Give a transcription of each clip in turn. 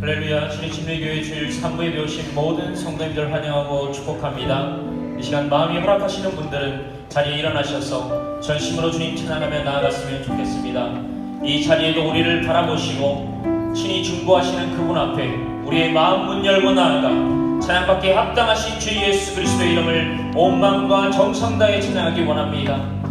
할렐루야. 주님 침례교회 주일 3부에 배우신 모든 성도님들 환영하고 축복합니다. 이 시간 마음이 허락하시는 분들은 자리에 일어나셔서 전심으로 주님 찬양하며 나아갔으면 좋겠습니다. 이 자리에도 우리를 바라보시고 친히 중보하시는 그분 앞에 우리의 마음 문 열고 나아가 찬양받기에 합당하신 주 예수 그리스도의 이름을 온 마음과 정성 다해 찬양하기 원합니다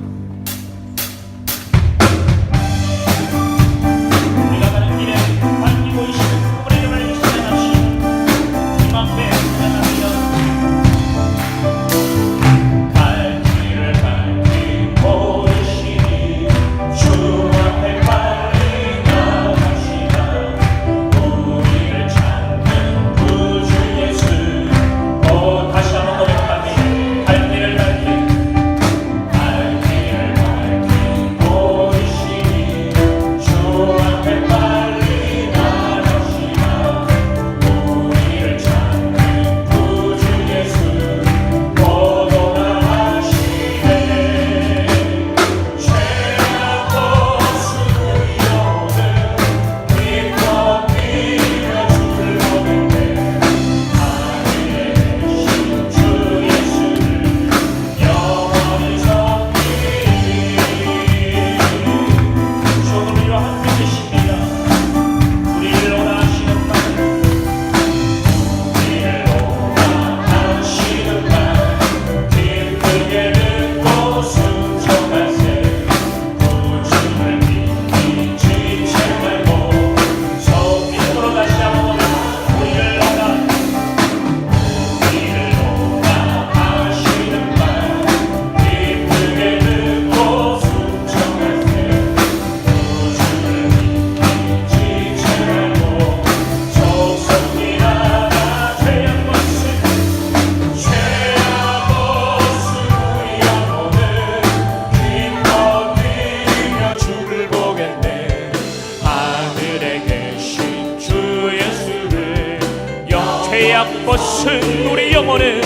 죄악 벗은 우리 영혼은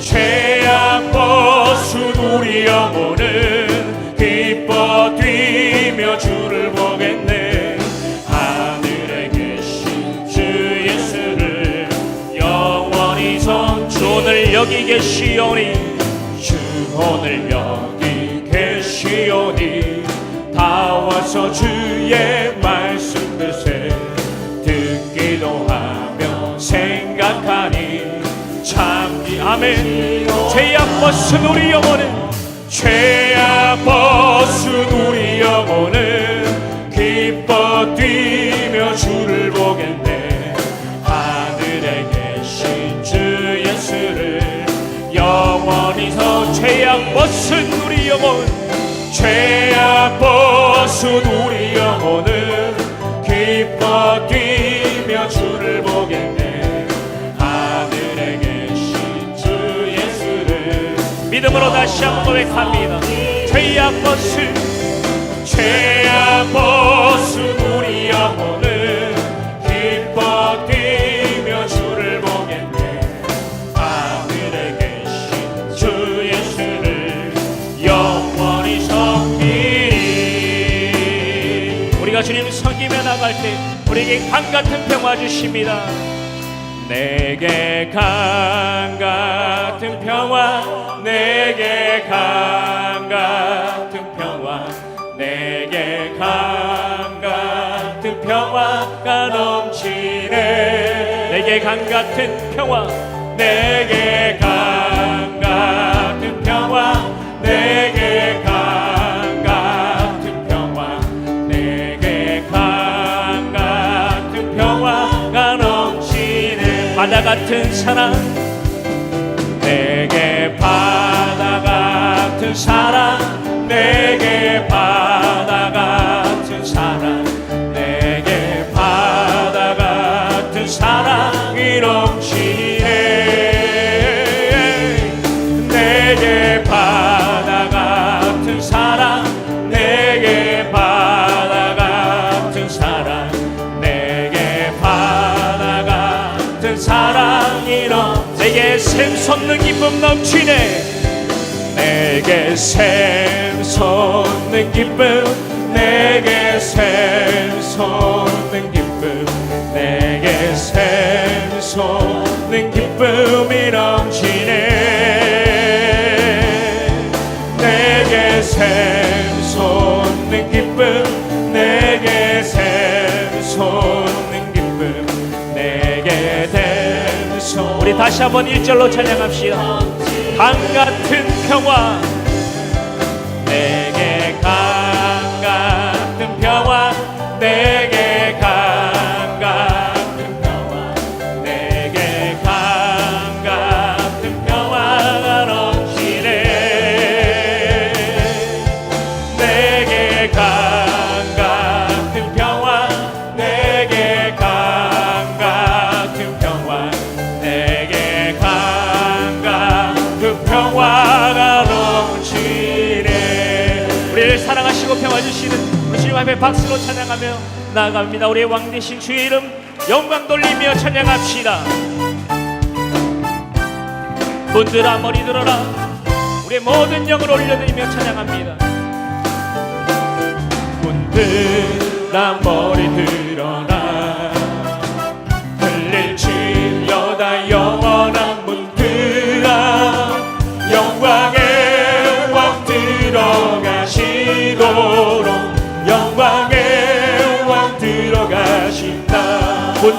죄악 벗은 우리 영혼은 기뻐 뛰며 주를 보겠네. 하늘에 계신 주 예수를 영원히 오늘 여기 계시오니 주 오늘 여기 계시오니 다 와서 주의 말씀 듣 생각하니 참기 아멘 죄악 벗은 우리 영혼은 죄악 벗은 우리 영혼은 기뻐 뛰며 주를 보겠네. 하늘에 계신 주 예수를 영원히 서 죄악 벗은 우리 영혼 죄악 벗은 우리 영혼은 기뻐 믿음으로 다시 한번 고백합니다. 죄악 벗은 죄악 벗은 우리 영혼은 기뻐 뛰며 주를 보겠네. 하늘에 계신 주 예수를 영원히 섬기리. 우리가 주님 섬기며 나갈 때 우리에게 강 같은 평화 주십니다 내게 강 같은 평화 내게 강 같은 평화 내게 강 같은 평화가 넘치네. 내게 강 같은 평화 내게 강 같은 사랑 샘솟는 기쁨 넘치네. 내게 샘솟는 기쁨 내게 샘솟는 기쁨 내게 샘솟는 기쁨이 넘치 다시 한번 일절로 찬양합시다. 강 같은 평화 하나님 앞에 박수로 찬양하며 나아갑니다. 우리의 왕 대신 주의 이름 영광 돌리며 찬양합시다. 분들아 머리 들어라 우리의 모든 영을 올려드리며 찬양합니다. 분들아 머리 들어라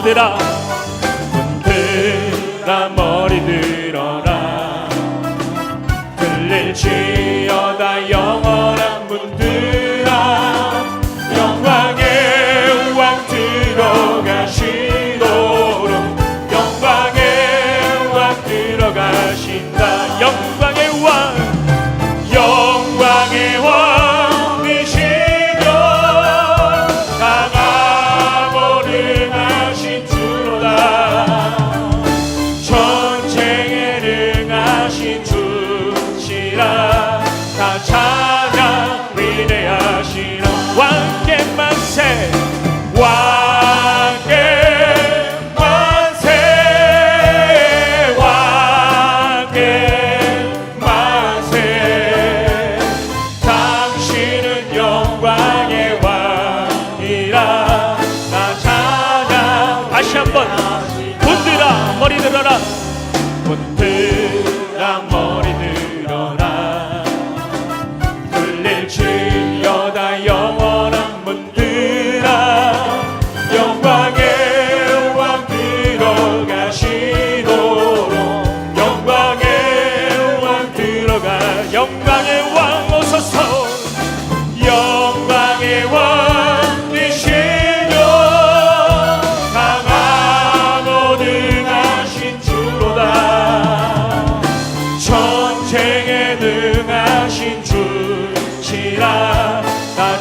banderas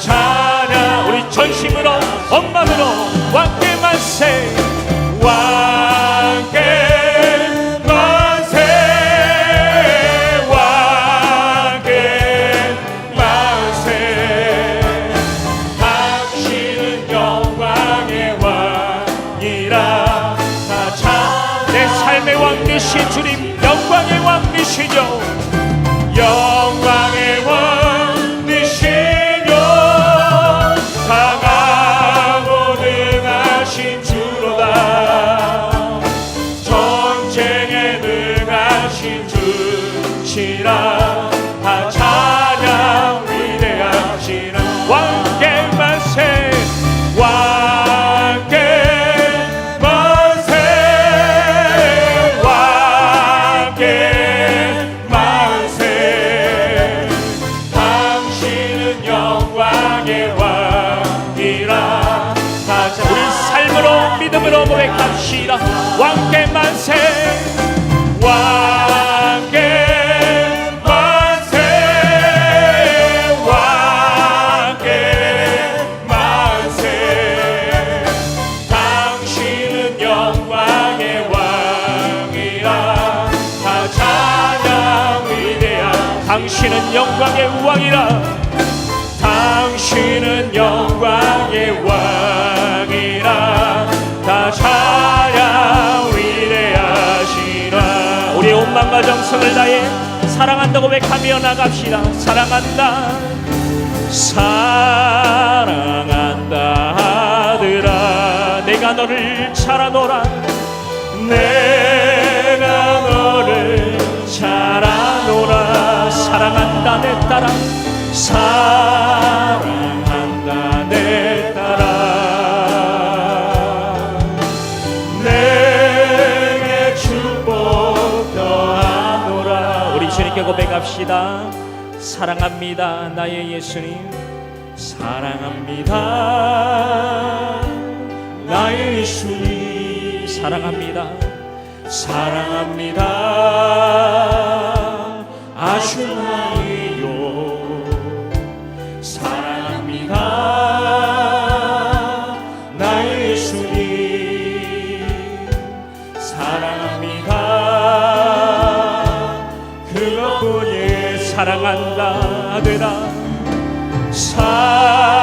찬양 우리 전심으로 엄마으로 왕께 만세 왕께 만세, 왕께 만세. 각실영 광의 왕 이라. 자, 내삶의왕께시 주님 영광의 왕이시여 영광의 One. 당신은 영광의 왕이라. 당신은 영광의 왕이라. 다 찬양 위대하시라. 우리 온 마음과 정성을 다해 사랑한다고 백하며 나갑시다. 사랑한다. 사랑한다 하더라. 내가 너를 찾아노라. 내 사랑한다 내 딸아. 고백합시다. 사랑합니다 나의 예수님. 사랑합니다 나의 예수님. 사랑합니다. 사랑합니다. 아주 나 사랑합니다. 그것뿐이 사랑한다 아들아 사랑